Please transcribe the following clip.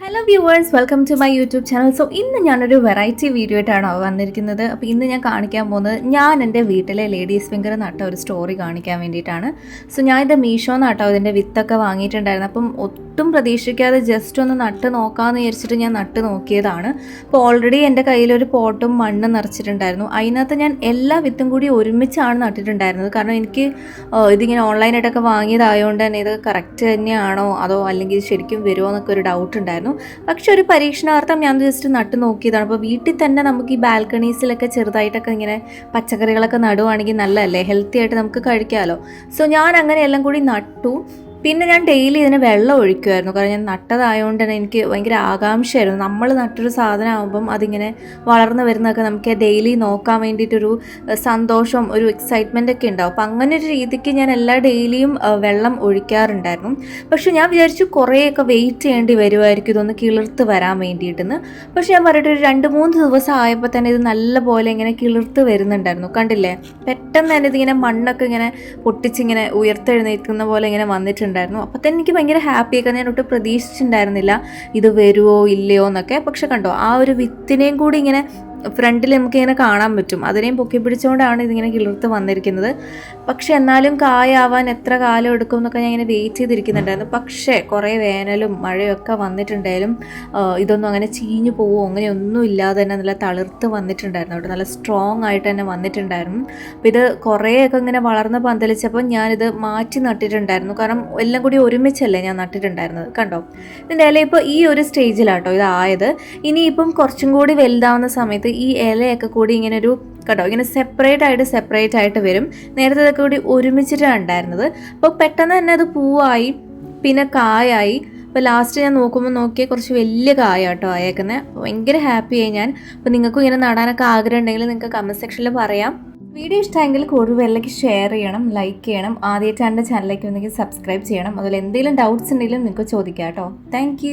Hello viewers welcome to my YouTube channel so ഇന്ന് ഞാനൊരു variety video ആയിട്ടാണ് വന്നിരിക്കുന്നത്. അപ്പോൾ ഇന്ന് ഞാൻ കാണിക്കാൻ പോകുന്നത് ഞാൻ എന്റെ വീട്ടിലെ ലേഡീസ് ഫിംഗർ നട്ട ഒരു സ്റ്റോറി കാണിക്കാൻ വേണ്ടിയിട്ടാണ്. സോ ഞാൻ ഇത് മീഷോ നട്ടോ. ഇതിന്റെ വിത്തൊക്കെ വാങ്ങിയിട്ടുണ്ടായിരുന്നു. അപ്പം ഒട്ടും പ്രതീക്ഷിക്കാതെ ജസ്റ്റ് ഒന്ന് നട്ട് നോക്കാമെന്ന് വിചാരിച്ചിട്ട് ഞാൻ നട്ട് നോക്കിയതാണ്. അപ്പോൾ ഓൾറെഡി എന്റെ കയ്യിലൊരു പോട്ടും മണ്ണ് നിറച്ചിട്ടുണ്ടായിരുന്നു. അതിനകത്ത് ഞാൻ എല്ലാ വിത്തും കൂടി ഒരുമിച്ചാണ് നട്ടിട്ടുണ്ടായിരുന്നത്. കാരണം എനിക്ക് ഇതിങ്ങനെ ഓൺലൈനായിട്ടൊക്കെ വാങ്ങിയതായതുകൊണ്ട് തന്നെ ഇത് കറക്റ്റ് തന്നെയാണോ അതോ അല്ലെങ്കിൽ ശരിക്കും വരുമോ എന്നൊക്കെ ഒരു ഡൗട്ട് ഉണ്ടായിരുന്നു. പക്ഷെ ഒരു പരീക്ഷണാർത്ഥം ഞാൻ ജസ്റ്റ് നട്ടു നോക്കിയതാണ്. അപ്പോൾ വീട്ടിൽ തന്നെ നമുക്ക് ഈ ബാൽക്കണീസിലൊക്കെ ചെറുതായിട്ടൊക്കെ ഇങ്ങനെ പച്ചക്കറികളൊക്കെ നടുവാണെങ്കിൽ നല്ലതല്ലേ? ഹെൽത്തി ആയിട്ട് നമുക്ക് കഴിക്കാമല്ലോ സോ ഞാൻ അങ്ങനെ എല്ലാം കൂടി നട്ടു. പിന്നെ ഞാൻ ഡെയിലി ഇതിന് വെള്ളം ഒഴിക്കുമായിരുന്നു കാരണം ഞാൻ നട്ടതായതുകൊണ്ട് തന്നെ എനിക്ക് ഭയങ്കര ആകാംക്ഷയായിരുന്നു. നമ്മൾ നട്ടൊരു സാധനം ആകുമ്പം അതിങ്ങനെ വളർന്നു വരുന്നതൊക്കെ നമുക്ക് ഡെയിലി നോക്കാൻ വേണ്ടിയിട്ടൊരു സന്തോഷം ഒരു എക്സൈറ്റ്മെന്റ് ഒക്കെ ഉണ്ടാവും. അപ്പം അങ്ങനെ ഒരു രീതിക്ക് ഞാൻ എല്ലാ ഡെയിലിയും വെള്ളം ഒഴിക്കാറുണ്ടായിരുന്നു. പക്ഷെ ഞാൻ വിചാരിച്ചു കുറേയൊക്കെ വെയിറ്റ് ചെയ്യേണ്ടി വരുമായിരിക്കും ഇതൊന്ന് കിളിർത്ത് വരാൻ വേണ്ടിയിട്ടെന്ന്. പക്ഷെ ഞാൻ പറയട്ടെ ഒരു രണ്ട് മൂന്ന് ദിവസം ആയപ്പോൾ തന്നെ ഇത് നല്ലപോലെ ഇങ്ങനെ കിളിർത്ത് വരുന്നുണ്ടായിരുന്നു. കണ്ടില്ലേ? പെട്ടെന്ന് തന്നെ ഇതിങ്ങനെ മണ്ണൊക്കെ ഇങ്ങനെ പൊട്ടിച്ചിങ്ങനെ ഉയർത്തെഴുന്നേൽക്കുന്ന പോലെ ഇങ്ങനെ വന്നിട്ടുണ്ടായിരുന്നു അപ്പോൾ തന്നെ എനിക്ക് ഭയങ്കര ഹാപ്പിയൊക്കെ ഞാൻ ഒട്ടും പ്രതീക്ഷിച്ചിട്ടുണ്ടായിരുന്നില്ല. ഇത് വരുമോ ഇല്ലയോ എന്നൊക്കെ. പക്ഷെ കണ്ടോ ആ ഒരു വിത്തിനെയും കൂടി ഇങ്ങനെ ഫ്രണ്ടിൽ നമുക്ക് ഇങ്ങനെ കാണാൻ പറ്റും. അതിനെയും പൊക്കി പിടിച്ചുകൊണ്ടാണ് ഇതിങ്ങനെ കിളിർത്ത് വന്നിരിക്കുന്നത്. പക്ഷെ എന്നാലും കായാവാൻ എത്ര കാലം എടുക്കും എന്നൊക്കെ ഞാൻ ഇങ്ങനെ വെയിറ്റ് ചെയ്തിരിക്കുന്നുണ്ടായിരുന്നു. പക്ഷേ കുറേ വേനലും മഴയൊക്കെ വന്നിട്ടുണ്ടായാലും ഇതൊന്നും അങ്ങനെ ചീഞ്ഞു പോവോ അങ്ങനെ ഒന്നും ഇല്ലാതെ തന്നെ നല്ല തളിർത്ത് വന്നിട്ടുണ്ടായിരുന്നു. അവിടെ നല്ല സ്ട്രോങ് ആയിട്ട് തന്നെ വന്നിട്ടുണ്ടായിരുന്നു. അപ്പോൾ ഇത് കുറേയൊക്കെ ഇങ്ങനെ വളർന്ന് പന്തലിച്ചപ്പോൾ ഞാനിത് മാറ്റി നട്ടിട്ടുണ്ടായിരുന്നു. കാരണം എല്ലാം കൂടി ഒരുമിച്ചല്ലേ ഞാൻ നട്ടിട്ടുണ്ടായിരുന്നത്. കണ്ടോ? ഇതിന്റെ ഇല ഇപ്പോൾ ഈ ഒരു സ്റ്റേജിലാട്ടോ ഇതായത്. ഇനിയിപ്പം കുറച്ചും കൂടി വലുതാവുന്ന സമയത്ത് ഈ ഇലയൊക്കെ കൂടി ഇങ്ങനെ ഒരു കേട്ടോ ഇങ്ങനെ സെപ്പറേറ്റ് ആയിട്ട് സെപ്പറേറ്റ് ആയിട്ട് വരും. നേരത്തെ ഇതൊക്കെ കൂടി ഒരുമിച്ചിട്ടാണ് ഉണ്ടായിരുന്നത്. അപ്പോൾ പെട്ടെന്ന് തന്നെ അത് പൂവായി പിന്നെ കായായി. അപ്പോൾ ലാസ്റ്റ് ഞാൻ നോക്കുമ്പോൾ നോക്കിയാൽ കുറച്ച് വലിയ കായ കേട്ടോ ആയേക്കുന്നത് ഭയങ്കര ഹാപ്പിയായി ഞാൻ. അപ്പോൾ നിങ്ങൾക്കും ഇങ്ങനെ നടാനൊക്കെ ആഗ്രഹം ഉണ്ടെങ്കിൽ നിങ്ങൾക്ക് കമന്റ് സെക്ഷനിൽ പറയാം. വീഡിയോ ഇഷ്ടമെങ്കിൽ കൂടുതൽ പേരിലേക്ക് ഷെയർ ചെയ്യണം ലൈക്ക് ചെയ്യണം. ആദ്യമായിട്ട് എന്റെ ചാനലിലേക്ക് വന്നെങ്കിൽ സബ്സ്ക്രൈബ് ചെയ്യണം. അതുപോലെ എന്തെങ്കിലും ഡൗട്ട്സ് ഉണ്ടെങ്കിലും നിങ്ങൾക്ക് ചോദിക്കാം കേട്ടോ. താങ്ക്